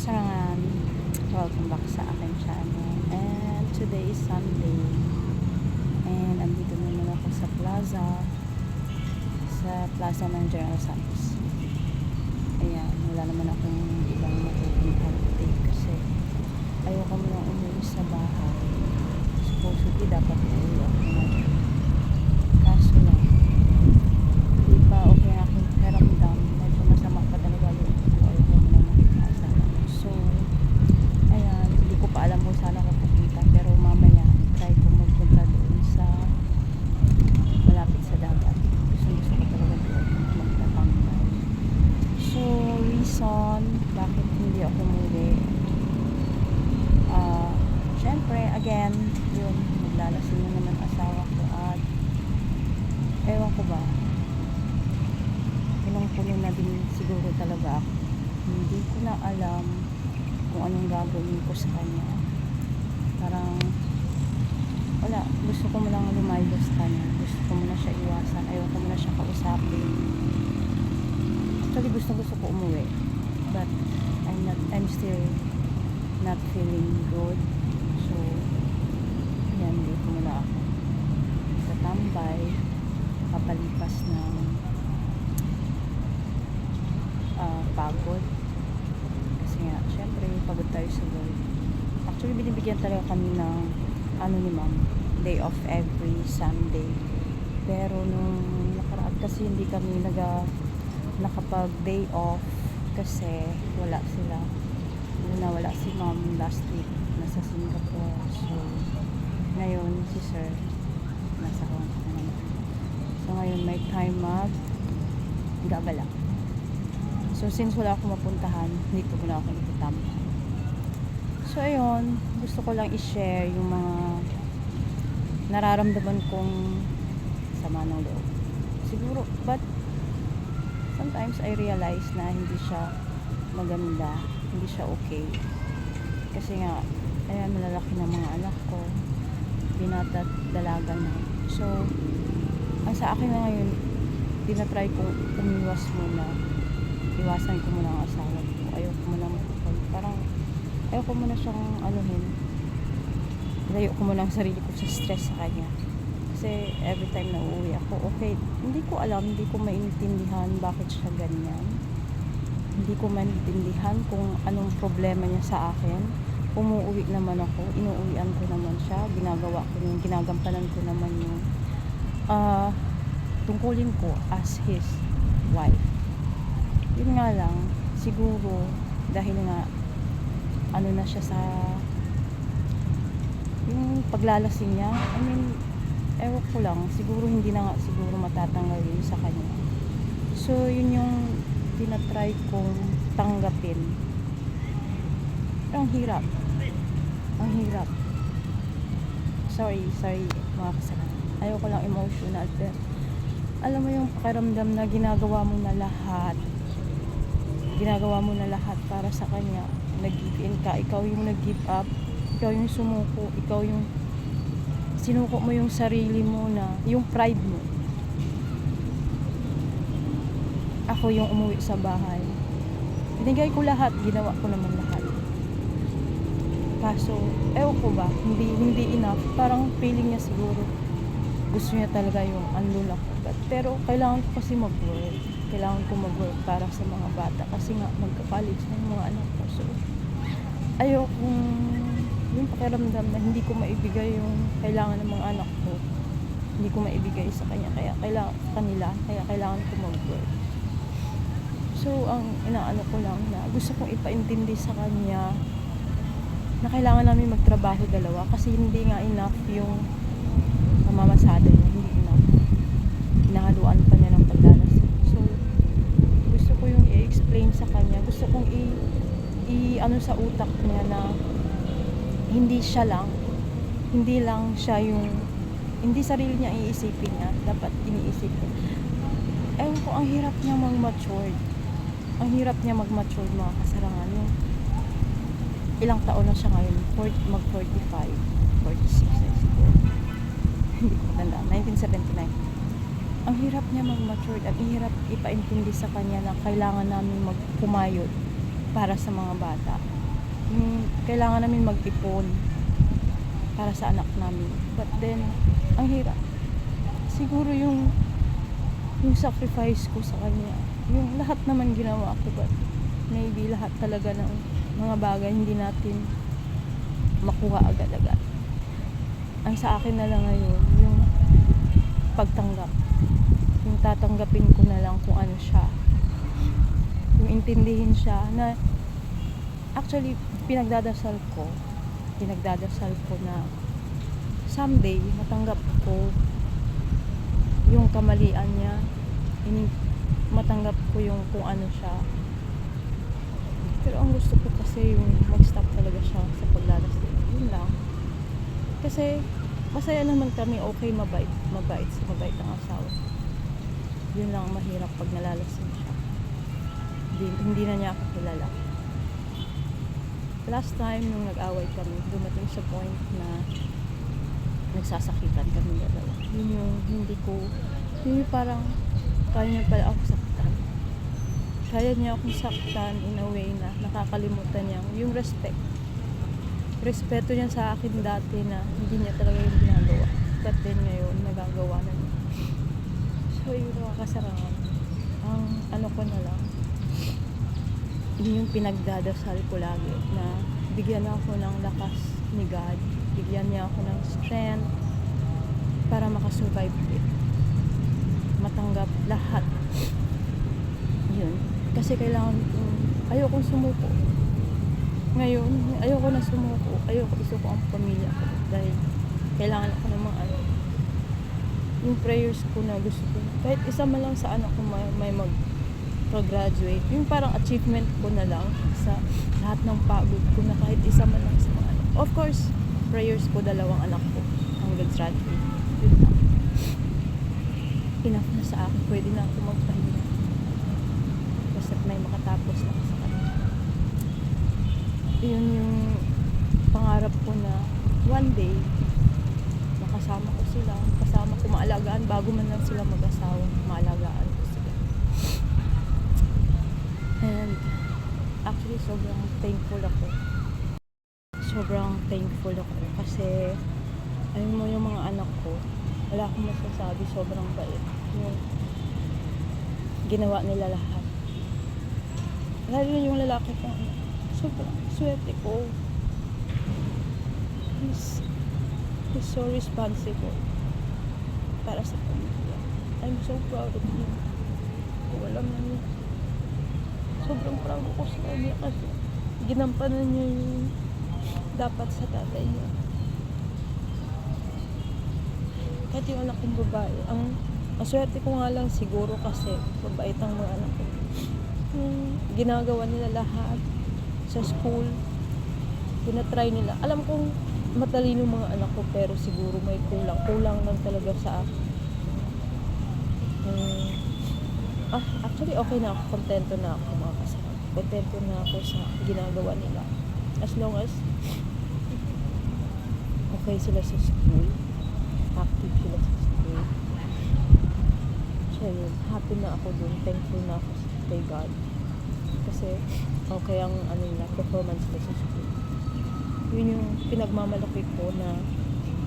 kasarangan, welcome back sa aking channel. And today is Sunday. And andito naman ako sa plaza. Sa plaza ng General Santos. Ayan, wala naman akong ibang matutuntan today kasi ayoko mo nang umuwi sa bahay. Supposedly dapat umuwi ako ngayon. Kaso lang, hindi pa okay ang aking pakiramdam. Medyo masama pa talaga yung ko. Ayoko mo na makikasa. So, ayan, hindi ko pa alam kung saan ako pupunta. Pero mamaya, try ko magpunta doon sa malapit sa dagat. Gusto gusto ko talaga doon magtatangkay. So, reason bakit hindi ako muli. Ah, syempre, again, yun, naglalasing na naman asawa ko at ewan ko ba, punong-puno na din siguro talaga ako. Hindi ko na alam kung anong gagawin ko sa kanya. Parang, wala, gusto ko mo lang lumayo sa kanya. Gusto ko mo na siya iwasan. Ayoko mo na siya kausapin. Actually, gusto gusto ko umuwi. But, I'm not, I'm still not feeling good. So, yan, dito muna ako. Tatambay, papalipas ng ah, pagod. Kasi nga, syempre, pagod tayo sa work. Actually, binibigyan talaga kami ng, ano ni ma'am, day off every Sunday. Pero nung nakaraan kasi hindi kami naga, nakapag day off kasi wala sila. Una, wala si ma'am last week. Nasa Singapore. So, ngayon si sir nasa Hong Kong. So, ngayon may time mag gabala. So, since wala akong mapuntahan, dito muna ako nagtatambay. So, ayun, gusto ko lang i-share yung mga nararamdaman kong sama ng loob. Siguro, but sometimes I realize na hindi siya maganda, hindi siya okay. Kasi nga, ayan, malalaki ng mga anak ko, binata at dalaga na. So, ang sa akin na ngayon, tinatry kong umiwas muna. Iwasan ko muna ang asawa ko. Ayoko muna makipag, parang, ayoko muna siyang anuhin. Layo ko muna ang sarili ko sa stress sa kanya. Kasi every time na uuwi ako, okay, hindi ko alam, hindi ko maintindihan bakit siya ganyan. Hindi ko maintindihan kung anong problema niya sa akin. Umuwi naman ako, inuuwian ko naman siya, ginagawa ko yung, ginagampanan ko naman yung ah tungkulin ko as his wife. Yun nga lang, siguro, dahil nga, ano na siya sa yung paglalasing niya, I mean, ewan ko lang, siguro hindi na nga siguro matatanggal yun sa kanya. So, yun yung tinatry kong tanggapin. Ang hirap. Ang hirap. Sorry, sorry mga kasalanan. Ayoko lang emotional, pero alam mo yung pakiramdam na ginagawa mo na lahat. Ginagawa mo na lahat para sa kanya. Nag-give in ka. Ikaw yung nag-give up. Ikaw yung sumuko. Ikaw yung sinuko mo yung sarili mo na, yung pride mo. Ako yung umuwi sa bahay. Binigay ko lahat, ginawa ko naman lahat. Kaso, ewan ko ba, hindi, hindi enough. Parang feeling niya siguro, gusto niya talaga yung unlola ko. Pero kailangan ko kasi mag-work. Kailangan ko mag-work para sa mga bata. Kasi nga, magka-college yung mga anak ko. So, ayokong yung pakiramdam na hindi ko maibigay yung kailangan ng mga anak ko. Hindi ko maibigay sa kanya. Kaya kailangan kanila. Kaya kailangan ko mag-work. So, ang inaano ko lang na gusto kong ipaintindi sa kanya na kailangan namin magtrabaho dalawa kasi hindi nga enough yung pamamasada niya. Hindi enough. Hinahaluan pa niya ng paglalasing. So, gusto ko yung i-explain sa kanya. Gusto kong i, i ano sa utak niya na hindi siya lang hindi lang siya yung hindi sarili niya iisipin niya dapat iniisip niya. Ewan ko ang hirap niya mag-mature. Ang hirap niya mag-mature mga kasarangan. Yung ilang taon na siya ngayon 40, mag 45 46 na siguro hindi ko tanda 1979 ang hirap niya mag-mature at hirap ipaintindi sa kanya na kailangan namin magpumayod para sa mga bata. Yung kailangan namin mag-ipon para sa anak namin. But then, ang hirap. Siguro yung yung sacrifice ko sa kanya. Yung lahat naman ginawa ko but maybe lahat talaga ng mga bagay hindi natin makuha agad-agad. Ang sa akin na lang ngayon, yung pagtanggap. Yung tatanggapin ko na lang kung ano siya. Yung intindihin siya na actually pinagdadasal ko. Pinagdadasal ko na someday matanggap ko yung kamalian niya. In, matanggap ko yung kung ano siya. Pero ang gusto ko kasi yung mag-stop talaga siya sa paglalasing yun lang. Kasi masaya naman kami okay mabait mabait mabait ang asawa yun lang ang mahirap pag nalalasing siya hindi, hindi na niya ako kilala last time nung nag-away kami, dumating sa point na nagsasakitan kami dalawa. Yun yung hindi ko, yun yung parang kaya niya pala ako saktan. Kaya niya akong saktan in a way na nakakalimutan niya yung respect. Respeto niya sa akin dati na hindi niya talaga yung ginagawa. But then ngayon, nagagawa na niya. So yun nakakasarangan. Ang ano ko na lang, yun yung pinagdadasal ko lagi na bigyan ako ng lakas ni God bigyan niya ako ng strength para makasurvive it matanggap lahat yun kasi kailangan kong ayokong sumuko ngayon ayoko na sumuko ayoko gusto ko ang pamilya ko dahil kailangan ako ng mga ano yung prayers ko na gusto ko kahit isa man lang sa anak ko may, may mag graduate yung parang achievement ko na lang sa lahat ng pagod ko na kahit isa man lang sa mga anak. Of course, prayers ko dalawang anak ko ang graduate. Yun lang. Enough na sa akin. Pwede na ako magpahinga. Basta may makatapos na sa. Yun yung pangarap ko na one day makasama ko sila, kasama ko maalagaan bago man lang sila mag-asawa, maalagaan ko sila. And actually sobrang thankful ako. Sobrang thankful ako kasi ayun mo yung mga anak ko, wala akong masasabi, sobrang bait. Yung ginawa nila lahat. Lalo yung lalaki ko, sobrang swerte ko. He's, he's so responsible para sa pamilya. I'm so proud of him. Walang nangyari sobrang proud ako sa kanya kasi ginampanan niya yung dapat sa tatay niya. Kahit yung anak kong babae, ang maswerte ko nga lang siguro kasi mabait ang mga anak ko. Yung ginagawa nila lahat sa school, tinatry nila. Alam kong matalino mga anak ko pero siguro may kulang. Kulang lang talaga sa akin. Hmm, ah, actually okay na ako, kontento na ako mga kasama. Kontento na ako sa ginagawa nila. As long as okay sila sa school, active sila sa school. So yun, happy na ako dun, thankful na ako kay God. Kasi okay ang ano nila, performance nila sa school. Yun yung pinagmamalaki ko na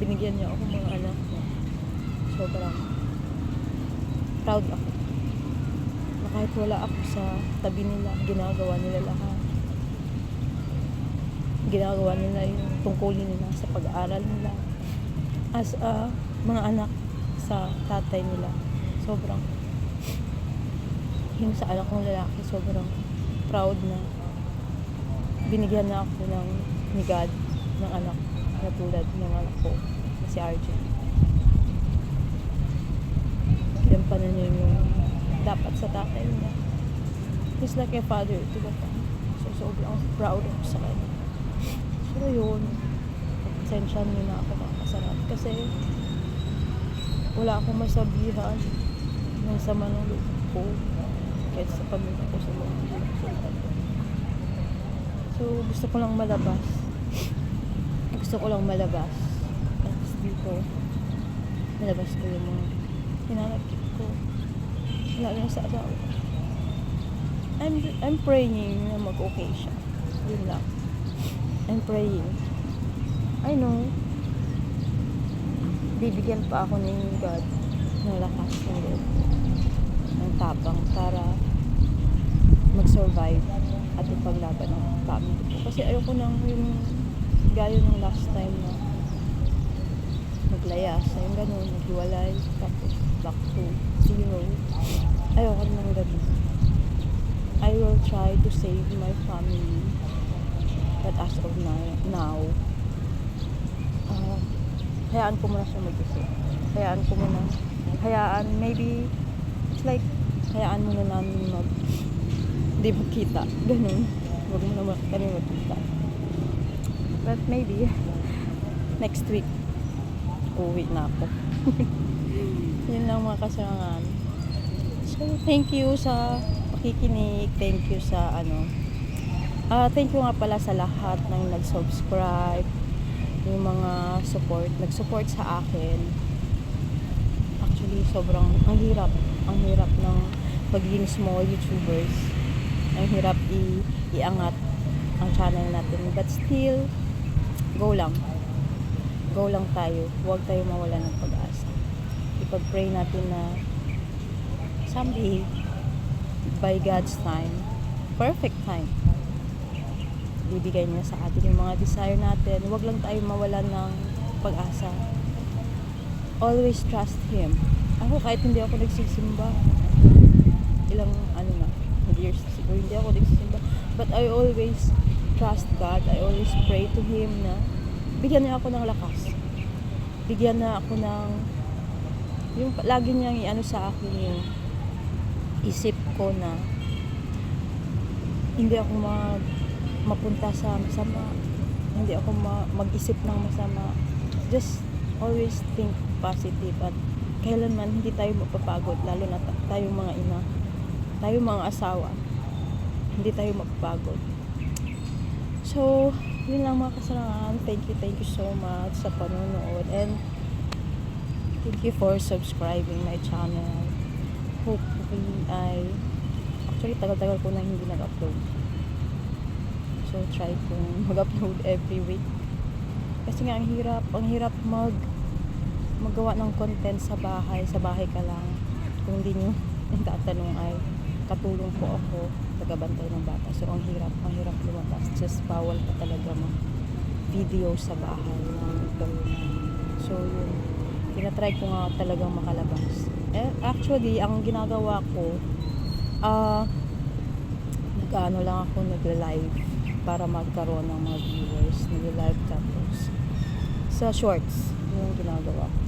binigyan niya ako mga anak ko. Sobrang proud ako na kahit wala ako sa tabi nila, ginagawa nila lahat. Ginagawa nila yung tungkulin nila sa pag-aaral nila. As a mga anak sa tatay nila, sobrang yung sa anak kong lalaki, sobrang proud na binigyan na ako ng ni God ng anak na tulad ng anak ko na si RJ. Ginampanan niya yung dapat sa tatay niya. He's like a father to the family. So, sobrang proud ako sa kanya. So, yun. Pasensya niyo na ako makasarap. Kasi, wala akong masabihan ng sama ng loob ko. Kahit sa pamilya ko sa mga. So, gusto ko lang malabas. Gusto ko lang malabas. Least dito, malabas ko yung mga hinanakit ko. Lalo sa asawa. I'm, I'm praying na mag-okay siya. Yun lang. I'm praying. I know, bibigyan pa ako ni God ng lakas ng loob, ng tapang para mag-survive at ipaglaban ng family ko. Kasi ayoko nang yung gaya ng last time na naglayas, na yung ganun, naghiwalay, tapos back to zero. Ayoko nang ganun. I will try to save my family. But as of now, now uh, hayaan ko muna siya mag-isip. Hayaan ko muna. Hayaan, maybe, it's like, hayaan muna namin mag, hindi magkita. Ganun. Huwag mo naman kami magkita. But maybe, next week, uwi na ako. Yun lang mga kasangan. So, thank you sa pakikinig. Thank you sa ano. Ah, thank you nga pala sa lahat ng nag-subscribe, yung mga support, nag-support sa akin. Actually, sobrang ang hirap, ang hirap ng pagiging small YouTubers. Ang hirap i iangat ang channel natin. But still, go lang. Go lang tayo. Huwag tayo mawala ng pag-asa. Ipag-pray natin na someday, by God's time, perfect time, bibigay niya sa atin yung mga desire natin. Huwag lang tayo mawalan ng pag-asa. Always trust Him. Ako kahit hindi ako nagsisimba, ilang ano na, years siguro hindi ako nagsisimba. But I always trust God. I always pray to Him na bigyan niya ako ng lakas. Bigyan na ako ng yung lagi niyang iano sa akin yung isip ko na hindi ako mag mapunta sa masama. Hindi ako ma- mag-isip ng masama. Just always think positive at kailanman hindi tayo mapapagod lalo na ta- tayong mga ina tayo mga asawa hindi tayo mapapagod so yun lang mga kasalangan thank you thank you so much sa panonood. And thank you for subscribing my channel. Hopefully I actually tagal-tagal ko na hindi nag-upload. So try kong mag-upload every week. Kasi nga ang hirap ang hirap mag magawa ng content sa bahay. Sa bahay ka lang. Kung hindi nyo ang tatanong ay katulong po ako tagabantay ng bata. So ang hirap ang hirap lumabas. Just bawal pa talaga mag video sa bahay ng gawin. Namin. so yun. Tinatry ko nga talagang makalabas. Eh, actually ang ginagawa ko ah nag-ano lang ako nagla-live para magkaroon ng mga viewers. Nagla-live tapos sa shorts yun yung ginagawa ko.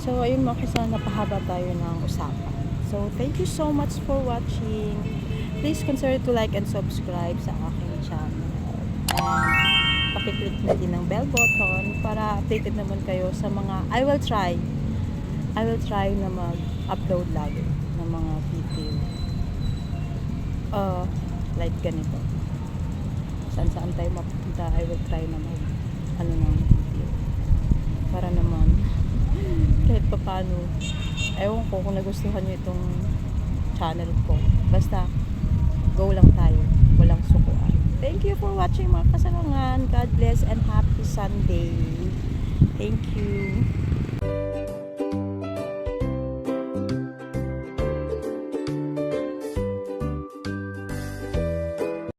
So ayun mga kasama napahaba tayo ng usapan so thank you so much for watching. Please consider to like and subscribe sa aking channel. And pakiclick na din ng bell button para updated naman kayo sa mga I will try. I will try na mag-upload lagi ng mga video uh, like ganito. Saan saan tayo mapunta I will try na mag ano ng video para naman kahit pa paano ewan ko kung nagustuhan nyo itong channel ko. Basta go lang tayo. Walang sukuan. Thank you for watching mga kasalangan God bless and happy Sunday. Thank you